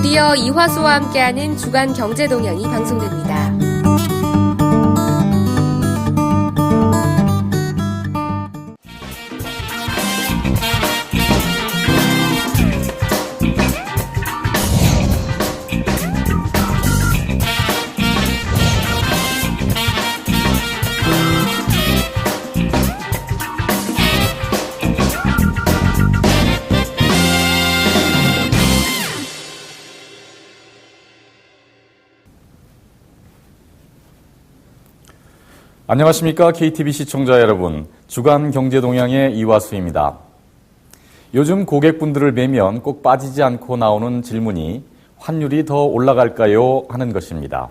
곧이어 이화수와 함께하는 주간 경제 동향이 방송됩니다. 안녕하십니까. KTV 시청자 여러분. 주간 경제 동향의 이화수입니다. 요즘 고객분들을 뵈면 꼭 빠지지 않고 나오는 질문이 환율이 더 올라갈까요? 하는 것입니다.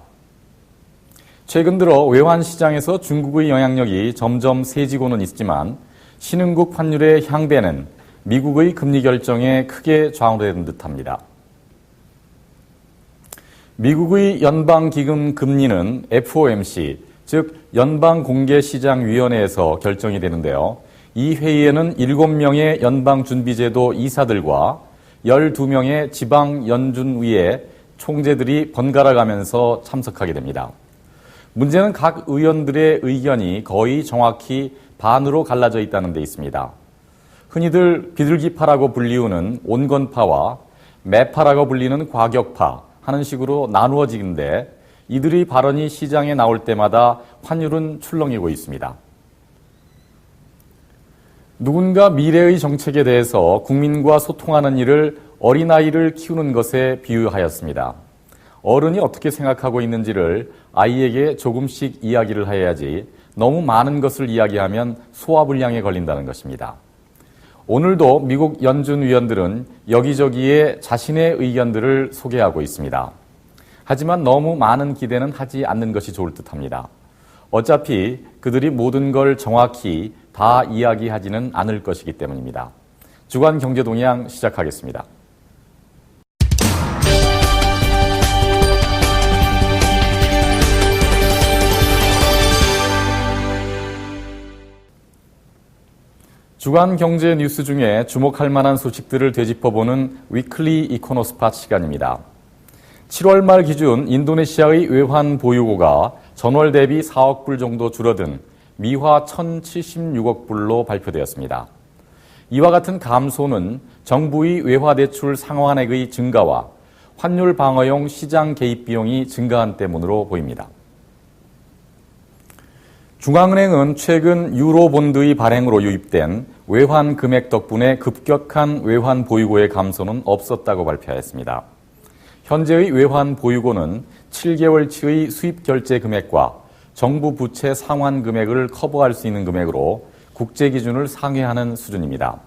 최근 들어 외환 시장에서 중국의 영향력이 점점 세지고는 있지만 신흥국 환율의 향배는 미국의 금리 결정에 크게 좌우되는 듯합니다. 미국의 연방기금 금리는 FOMC, 즉 연방공개시장위원회에서 결정이 되는데요. 이 회의에는 7명의 연방준비제도 이사들과 12명의 지방연준위의 총재들이 번갈아 가면서 참석하게 됩니다. 문제는 각 의원들의 의견이 거의 정확히 반으로 갈라져 있다는 데 있습니다. 흔히들 비둘기파라고 불리우는 온건파와 매파라고 불리는 과격파 하는 식으로 나누어지는데 이들의 발언이 시장에 나올 때마다 환율은 출렁이고 있습니다. 누군가 미래의 정책에 대해서 국민과 소통하는 일을 어린아이를 키우는 것에 비유하였습니다. 어른이 어떻게 생각하고 있는지를 아이에게 조금씩 이야기를 해야지 너무 많은 것을 이야기하면 소화불량에 걸린다는 것입니다. 오늘도 미국 연준 위원들은 여기저기에 자신의 의견들을 소개하고 있습니다. 하지만 너무 많은 기대는 하지 않는 것이 좋을 듯 합니다. 어차피 그들이 모든 걸 정확히 다 이야기하지는 않을 것이기 때문입니다. 주간 경제 동향 시작하겠습니다. 주간 경제 뉴스 중에 주목할 만한 소식들을 되짚어보는 위클리 이코노스팟 시간입니다. 7월 말 기준 인도네시아의 외환 보유고가 전월 대비 4억 불 정도 줄어든 미화 1,076억 불로 발표되었습니다. 이와 같은 감소는 정부의 외화 대출 상환액의 증가와 환율 방어용 시장 개입 비용이 증가한 때문으로 보입니다. 중앙은행은 최근 유로본드의 발행으로 유입된 외환 금액 덕분에 급격한 외환 보유고의 감소는 없었다고 발표하였습니다. 현재의 외환 보유고는 7개월치의 수입 결제 금액과 정부 부채 상환 금액을 커버할 수 있는 금액으로 국제 기준을 상회하는 수준입니다.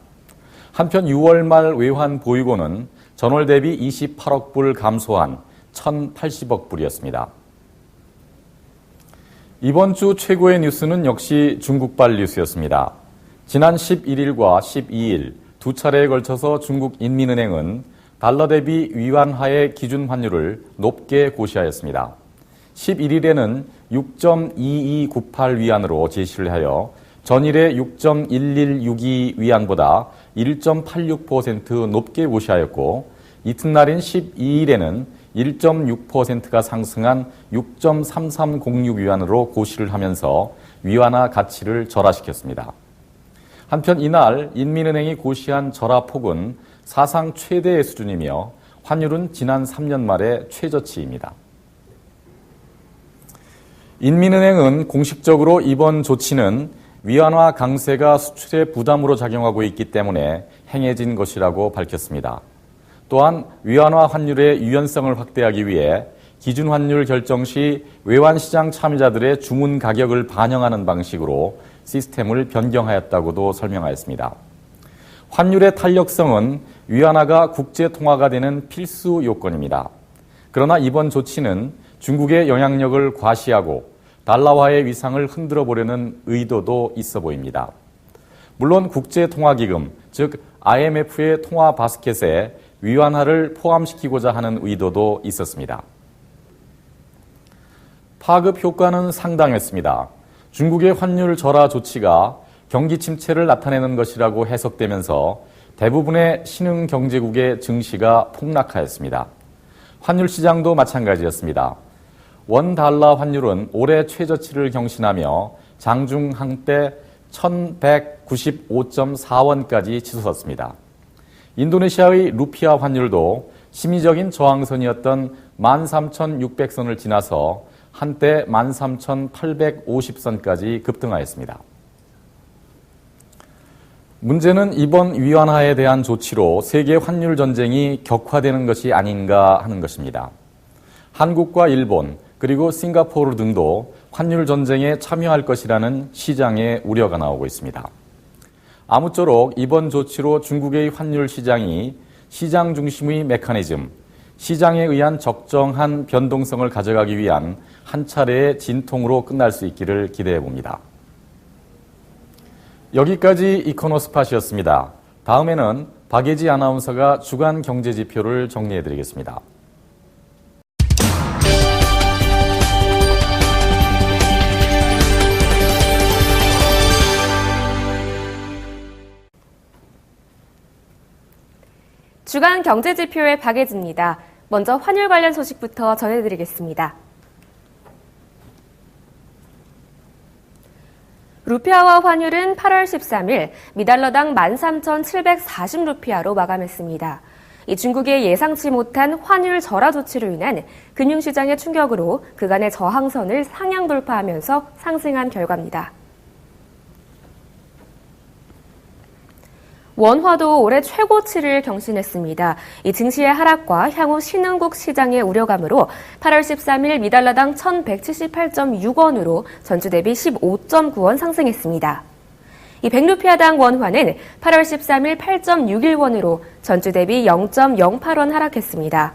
한편 6월 말 외환 보유고는 전월 대비 28억 불 감소한 1,080억 불이었습니다. 이번 주 최고의 뉴스는 역시 중국발 뉴스였습니다. 지난 11일과 12일 두 차례에 걸쳐서 중국 인민은행은 달러 대비 위안화의 기준 환율을 높게 고시하였습니다. 11일에는 6.2298 위안으로 제시를 하여 전일의 6.1162 위안보다 1.86% 높게 고시하였고 이튿날인 12일에는 1.6%가 상승한 6.3306 위안으로 고시를 하면서 위안화 가치를 절하시켰습니다. 한편 이날 인민은행이 고시한 절하 폭은 사상 최대의 수준이며 환율은 지난 3년 말의 최저치입니다. 인민은행은 공식적으로 이번 조치는 위안화 강세가 수출에 부담으로 작용하고 있기 때문에 행해진 것이라고 밝혔습니다. 또한 위안화 환율의 유연성을 확대하기 위해 기준 환율 결정 시 외환시장 참여자들의 주문 가격을 반영하는 방식으로 시스템을 변경하였다고도 설명하였습니다. 환율의 탄력성은 위안화가 국제 통화가 되는 필수 요건입니다. 그러나 이번 조치는 중국의 영향력을 과시하고 달러화의 위상을 흔들어 보려는 의도도 있어 보입니다. 물론 국제통화기금, 즉 IMF의 통화 바스켓에 위안화를 포함시키고자 하는 의도도 있었습니다. 파급 효과는 상당했습니다. 중국의 환율 절하 조치가 경기 침체를 나타내는 것이라고 해석되면서 대부분의 신흥 경제국의 증시가 폭락하였습니다. 환율 시장도 마찬가지였습니다. 원 달러 환율은 올해 최저치를 경신하며 장중 한때 1195.4원까지 치솟았습니다. 인도네시아의 루피아 환율도 심리적인 저항선이었던 13,600선을 지나서 한때 13,850선까지 급등하였습니다. 문제는 이번 위안화에 대한 조치로 세계 환율 전쟁이 격화되는 것이 아닌가 하는 것입니다. 한국과 일본 그리고 싱가포르 등도 환율 전쟁에 참여할 것이라는 시장의 우려가 나오고 있습니다. 아무쪼록 이번 조치로 중국의 환율 시장이 시장 중심의 메커니즘, 시장에 의한 적정한 변동성을 가져가기 위한 한 차례의 진통으로 끝날 수 있기를 기대해 봅니다. 여기까지 이코노스팟이었습니다. 다음에는 박예지 아나운서가 주간 경제 지표를 정리해 드리겠습니다. 주간 경제 지표의 박예지입니다. 먼저 환율 관련 소식부터 전해드리겠습니다. 루피아와 환율은 8월 13일 미달러당 13,740루피아로 마감했습니다. 이 중국의 예상치 못한 환율 절하 조치로 인한 금융시장의 충격으로 그간의 저항선을 상향 돌파하면서 상승한 결과입니다. 원화도 올해 최고치를 경신했습니다. 이 증시의 하락과 향후 신흥국 시장의 우려감으로 8월 13일 미달러당 1,178.6원으로 전주 대비 15.9원 상승했습니다. 이 백루피아당 원화는 8월 13일 8.61원으로 전주 대비 0.08원 하락했습니다.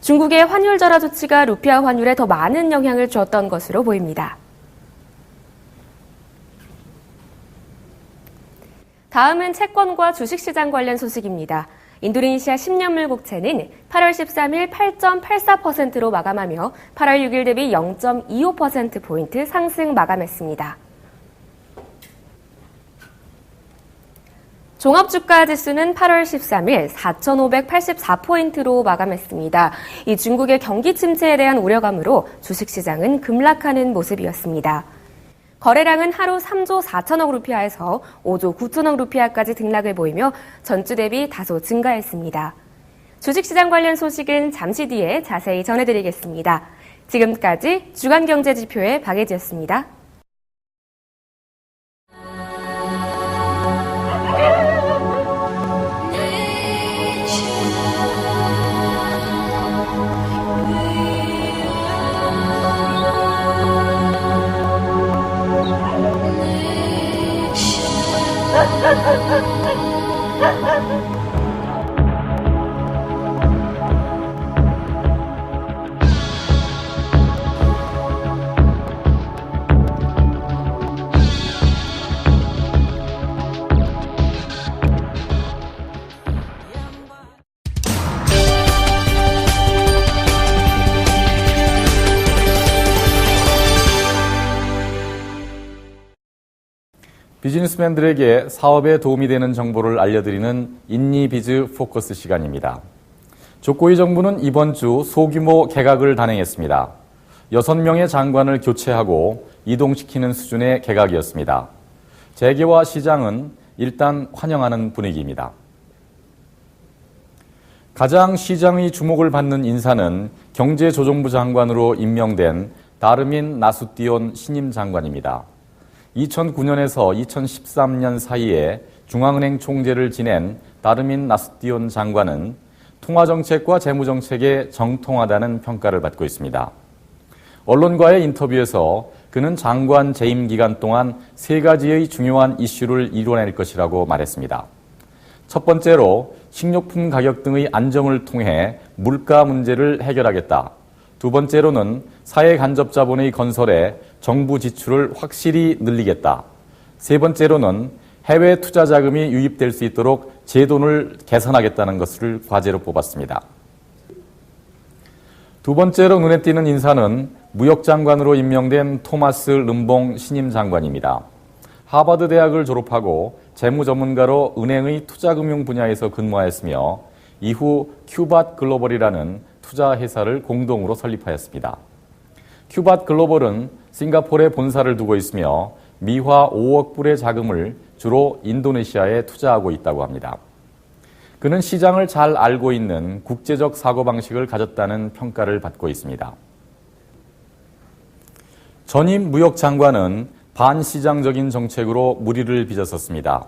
중국의 환율 절하 조치가 루피아 환율에 더 많은 영향을 주었던 것으로 보입니다. 다음은 채권과 주식시장 관련 소식입니다. 인도네시아 10년물 국채는 8월 13일 8.84%로 마감하며 8월 6일 대비 0.25%포인트 상승 마감했습니다. 종합주가 지수는 8월 13일 4,584포인트로 마감했습니다. 이 중국의 경기 침체에 대한 우려감으로 주식시장은 급락하는 모습이었습니다. 거래량은 하루 3조 4천억 루피아에서 5조 9천억 루피아까지 등락을 보이며 전주 대비 다소 증가했습니다. 주식시장 관련 소식은 잠시 뒤에 자세히 전해드리겠습니다. 지금까지 주간경제지표의 박예지였습니다. 비즈니스맨들에게 사업에 도움이 되는 정보를 알려드리는 인니비즈 포커스 시간입니다. 조코이 정부는 이번 주 소규모 개각을 단행했습니다. 6명의 장관을 교체하고 이동시키는 수준의 개각이었습니다. 재계와 시장은 일단 환영하는 분위기입니다. 가장 시장의 주목을 받는 인사는 경제조정부 장관으로 임명된 다르민 나수띠온 신임 장관입니다. 2009년에서 2013년 사이에 중앙은행 총재를 지낸 다르민 나스티온 장관은 통화정책과 재무정책에 정통하다는 평가를 받고 있습니다. 언론과의 인터뷰에서 그는 장관 재임 기간 동안 세 가지의 중요한 이슈를 이뤄낼 것이라고 말했습니다. 첫 번째로 식료품 가격 등의 안정을 통해 물가 문제를 해결하겠다. 두 번째로는 사회 간접 자본의 건설에 정부 지출을 확실히 늘리겠다. 세 번째로는 해외 투자 자금이 유입될 수 있도록 제도를 개선하겠다는 것을 과제로 뽑았습니다. 두 번째로 눈에 띄는 인사는 무역장관으로 임명된 토마스 름봉 신임 장관입니다. 하버드 대학을 졸업하고 재무 전문가로 은행의 투자금융 분야에서 근무하였으며 이후 큐밭 글로벌이라는 투자 회사를 공동으로 설립하였습니다. 큐밭 글로벌은 싱가포르에 본사를 두고 있으며 미화 5억 불의 자금을 주로 인도네시아에 투자하고 있다고 합니다. 그는 시장을 잘 알고 있는 국제적 사고방식을 가졌다는 평가를 받고 있습니다. 전임 무역장관은 반시장적인 정책으로 무리를 빚었었습니다.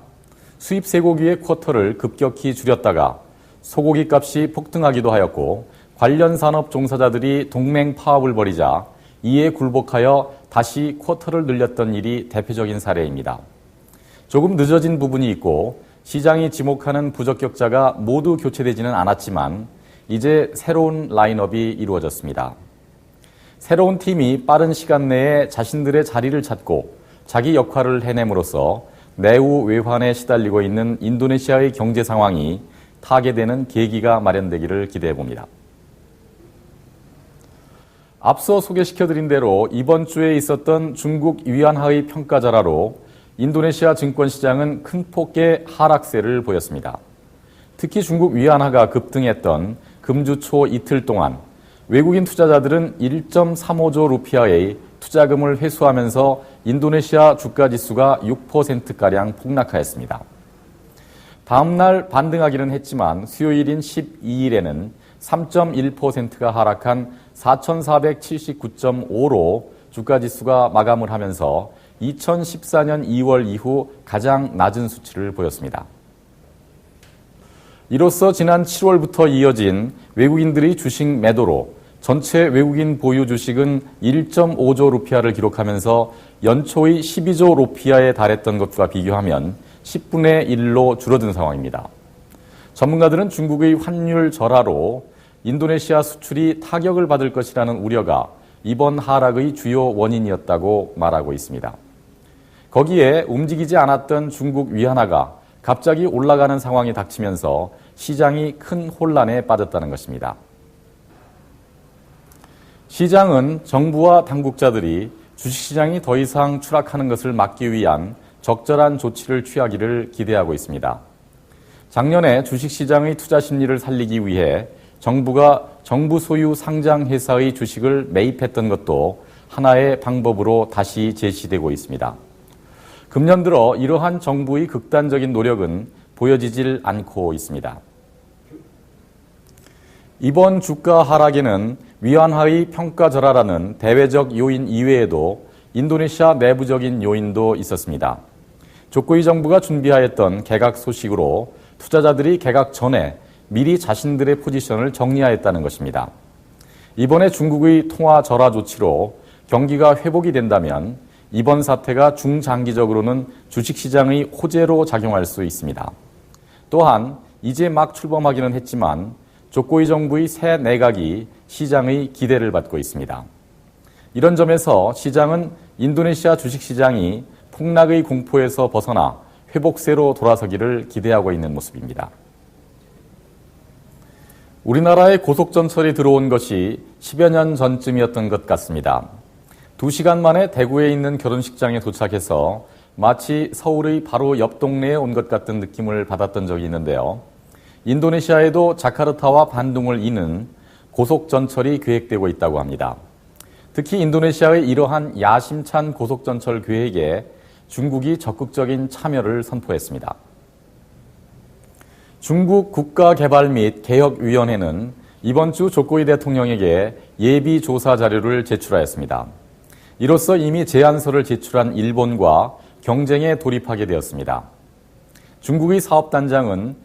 수입 쇠고기의 쿼터를 급격히 줄였다가 소고기 값이 폭등하기도 하였고 관련 산업 종사자들이 동맹 파업을 벌이자 이에 굴복하여 다시 쿼터를 늘렸던 일이 대표적인 사례입니다. 조금 늦어진 부분이 있고 시장이 지목하는 부적격자가 모두 교체되지는 않았지만 이제 새로운 라인업이 이루어졌습니다. 새로운 팀이 빠른 시간 내에 자신들의 자리를 찾고 자기 역할을 해냄으로써 내후 외환에 시달리고 있는 인도네시아의 경제 상황이 타개되는 계기가 마련되기를 기대해 봅니다. 앞서 소개시켜드린 대로 이번 주에 있었던 중국 위안화의 평가절하로 인도네시아 증권시장은 큰 폭의 하락세를 보였습니다. 특히 중국 위안화가 급등했던 금주 초 이틀 동안 외국인 투자자들은 1.35조 루피아의 투자금을 회수하면서 인도네시아 주가 지수가 6%가량 폭락하였습니다. 다음날 반등하기는 했지만 수요일인 12일에는 3.1%가 하락한 4,479.5로 주가 지수가 마감을 하면서 2014년 2월 이후 가장 낮은 수치를 보였습니다. 이로써 지난 7월부터 이어진 외국인들의 주식 매도로 전체 외국인 보유 주식은 1.5조 루피아를 기록하면서 연초의 12조 루피아에 달했던 것과 비교하면 10분의 1로 줄어든 상황입니다. 전문가들은 중국의 환율 절하로 인도네시아 수출이 타격을 받을 것이라는 우려가 이번 하락의 주요 원인이었다고 말하고 있습니다. 거기에 움직이지 않았던 중국 위안화가 갑자기 올라가는 상황이 닥치면서 시장이 큰 혼란에 빠졌다는 것입니다. 시장은 정부와 당국자들이 주식시장이 더 이상 추락하는 것을 막기 위한 적절한 조치를 취하기를 기대하고 있습니다. 작년에 주식시장의 투자 심리를 살리기 위해 정부가 정부 소유 상장 회사의 주식을 매입했던 것도 하나의 방법으로 다시 제시되고 있습니다. 금년 들어 이러한 정부의 극단적인 노력은 보여지질 않고 있습니다. 이번 주가 하락에는 위안화의 평가 절하라는 대외적 요인 이외에도 인도네시아 내부적인 요인도 있었습니다. 조코이 정부가 준비하였던 개각 소식으로 투자자들이 개각 전에 미리 자신들의 포지션을 정리하였다는 것입니다. 이번에 중국의 통화 절하 조치로 경기가 회복이 된다면 이번 사태가 중장기적으로는 주식시장의 호재로 작용할 수 있습니다. 또한 이제 막 출범하기는 했지만 조코이 정부의 새 내각이 시장의 기대를 받고 있습니다. 이런 점에서 시장은 인도네시아 주식시장이 폭락의 공포에서 벗어나 회복세로 돌아서기를 기대하고 있는 모습입니다. 우리나라에 고속전철이 들어온 것이 10여 년 전쯤이었던 것 같습니다. 두 시간 만에 대구에 있는 결혼식장에 도착해서 마치 서울의 바로 옆 동네에 온 것 같은 느낌을 받았던 적이 있는데요. 인도네시아에도 자카르타와 반둥을 잇는 고속전철이 계획되고 있다고 합니다. 특히 인도네시아의 이러한 야심찬 고속전철 계획에 중국이 적극적인 참여를 선포했습니다. 중국 국가개발 및 개혁위원회는 이번 주 조코이 대통령에게 예비 조사 자료를 제출하였습니다. 이로써 이미 제안서를 제출한 일본과 경쟁에 돌입하게 되었습니다. 중국의 사업단장은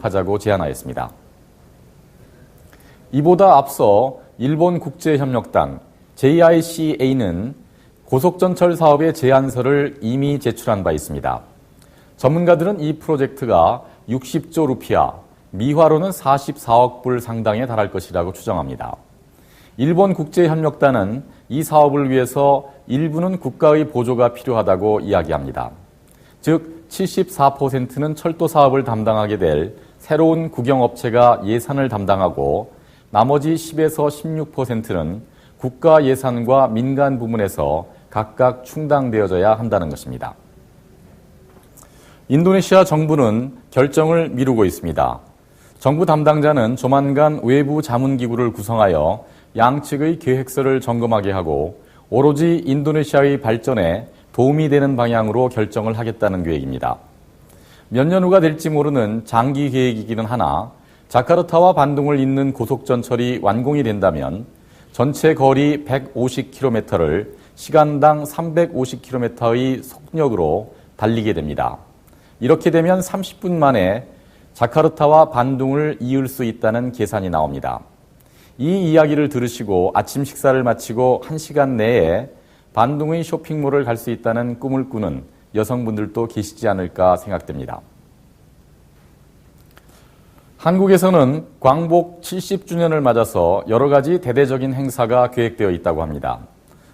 하자고 제안하였습니다. 이보다 앞서 일본 국제협력단 JICA는 고속전철 사업의 제안서를 이미 제출한 바 있습니다. 전문가들은 이 프로젝트가 60조 루피아, 미화로는 44억 불 상당에 달할 것이라고 추정합니다. 일본 국제협력단은 이 사업을 위해서 일부는 국가의 보조가 필요하다고 이야기합니다. 즉, 74%는 철도 사업을 담당하게 될 새로운 국영업체가 예산을 담당하고 나머지 10에서 16%는 국가 예산과 민간 부문에서 각각 충당되어져야 한다는 것입니다. 인도네시아 정부는 결정을 미루고 있습니다. 정부 담당자는 조만간 외부 자문기구를 구성하여 양측의 계획서를 점검하게 하고 오로지 인도네시아의 발전에 도움이 되는 방향으로 결정을 하겠다는 계획입니다. 몇 년 후가 될지 모르는 장기 계획이기는 하나 자카르타와 반둥을 잇는 고속전철이 완공이 된다면 전체 거리 150km를 시간당 350km의 속력으로 달리게 됩니다. 이렇게 되면 30분 만에 자카르타와 반둥을 이을 수 있다는 계산이 나옵니다. 이 이야기를 들으시고 아침 식사를 마치고 1시간 내에 반둥의 쇼핑몰을 갈 수 있다는 꿈을 꾸는 여성분들도 계시지 않을까 생각됩니다. 한국에서는 광복 70주년을 맞아서 여러 가지 대대적인 행사가 계획되어 있다고 합니다.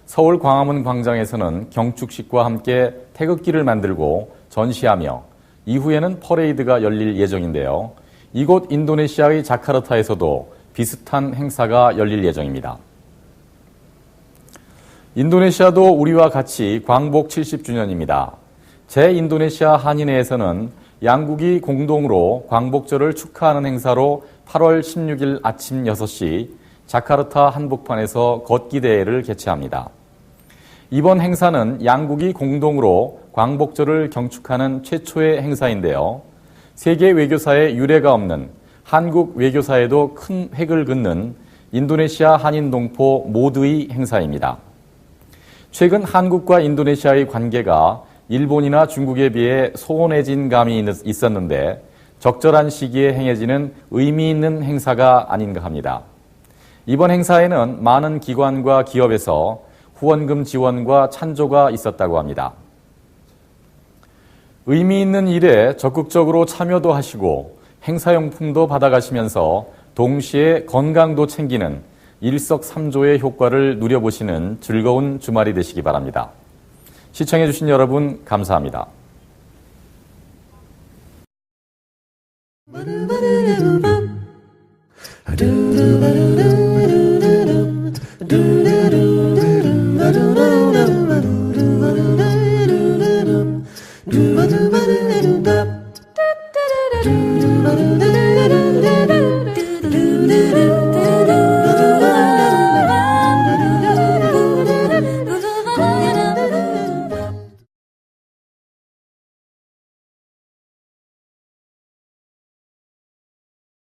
서울 광화문 광장에서는 경축식과 함께 태극기를 만들고 전시하며 이후에는 퍼레이드가 열릴 예정인데요. 이곳 인도네시아의 자카르타에서도 비슷한 행사가 열릴 예정입니다. 인도네시아도 우리와 같이 광복 70주년입니다. 제 인도네시아 한인회에서는 양국이 공동으로 광복절을 축하하는 행사로 8월 16일 아침 6시 자카르타 한복판에서 걷기 대회를 개최합니다. 이번 행사는 양국이 공동으로 광복절을 경축하는 최초의 행사인데요. 세계 외교사에 유례가 없는 한국 외교사에도 큰 획을 긋는 인도네시아 한인 동포 모두의 행사입니다. 최근 한국과 인도네시아의 관계가 일본이나 중국에 비해 소원해진 감이 있었는데 적절한 시기에 행해지는 의미 있는 행사가 아닌가 합니다. 이번 행사에는 많은 기관과 기업에서 후원금 지원과 찬조가 있었다고 합니다. 의미 있는 일에 적극적으로 참여도 하시고 행사용품도 받아가시면서 동시에 건강도 챙기는 일석삼조의 효과를 누려보시는 즐거운 주말이 되시기 바랍니다. 시청해주신 여러분, 감사합니다.